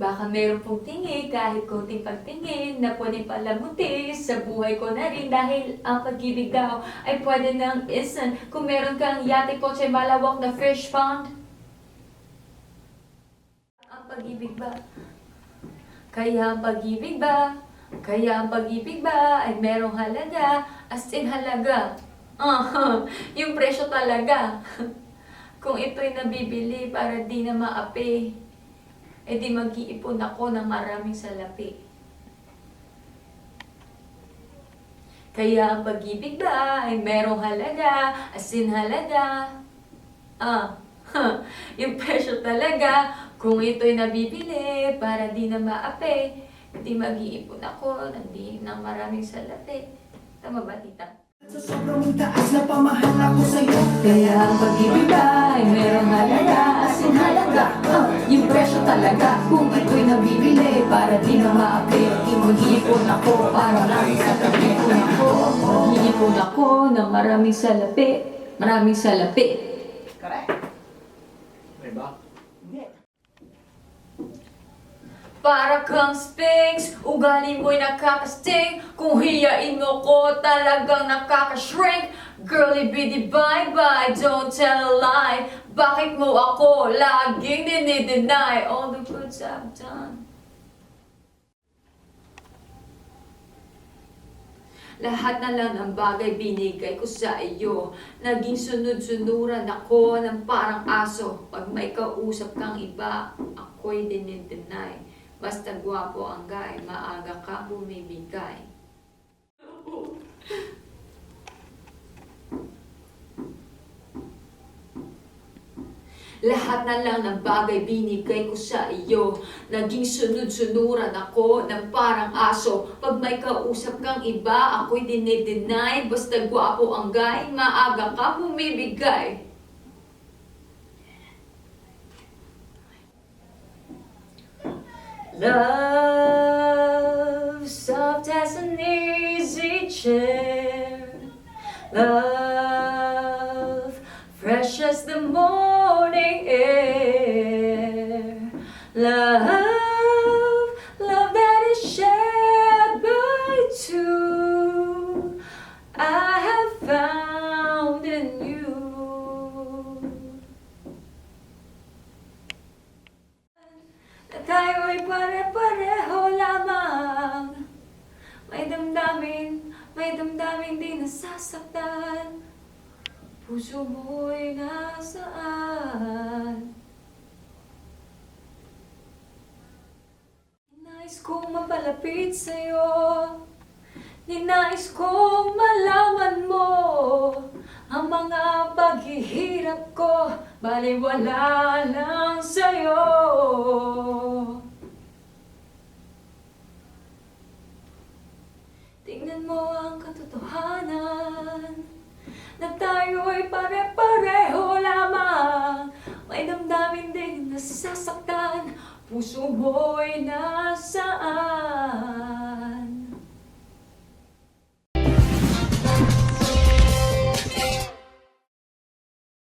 Baka meron pong tingi kahit konting pagtingin na pwedeng palamuti sa buhay ko na rin dahil ang pag-ibig daw ay pwede ng instant kung meron kang yate kotse malawak na fish pond. Ang pag-ibig ba? Kaya ang pag-ibig ba? Kaya ang pag-ibig ba ay merong halaga, as in halaga. Ah, yung presyo talaga. Kung ito'y nabibili para di na maapi, di mag-iipon ako ng maraming salapi. Kaya ang pag-ibig ba ay merong halaga, as in halaga. Ah, yung presyo talaga, kung ito'y nabibili para di na maapi, di mag-iipon ako ng di ng maraming salapi. Tama ba, tita? Sa sobrang taas na pamahal ako sa'yo Kaya ang pag-ibig ba in halaga. Ah, yung presyo talaga, kung ito'y nabibili para di na maapi, di mag-iipon ako para lang sa tabi ako. Mag-iipon ako ng maraming salapi, maraming salapi. Correct. May ba? Hindi. Para kang Sphinx, ugali mo'y nakakasting Kung hiyain mo ko, talagang nakakashrink Girly bitty bye bye, don't tell a lie. Bakit mo ako laging dinideny? All the goods I've done. Lahat na lang ng bagay binigay ko sa iyo. Naging sunod-sunuran ako ng parang aso. Pag may kausap kang iba, ako'y dinideny. Basta gwapo ang guy, maaga ka bumibigay. Lahat na lang ng bagay binigay ko sa iyo. Naging sunod-sunuran ako ng parang aso. Pag may kausap kang iba, ako'y dinideny. Basta gwapo ang guy, maaga ka bumibigay. Love, soft as an easy chair. Love, fresh as the morning air. Love, love that is shared by two. I have found in you. na tayo'y pare-pareho lamang. May damdamin, may damdamin di nasasaktan. Puso mo'y nasaan? Ninais kong mapalapit sa'yo. Ninais kong malaman mo ang mga paghihirap ko, baliwala lang sa'yo. Tingnan mo ang katotohanan na tayo'y pare-pareho lamang. May damdamin din nasasaktan, puso mo'y nasaan?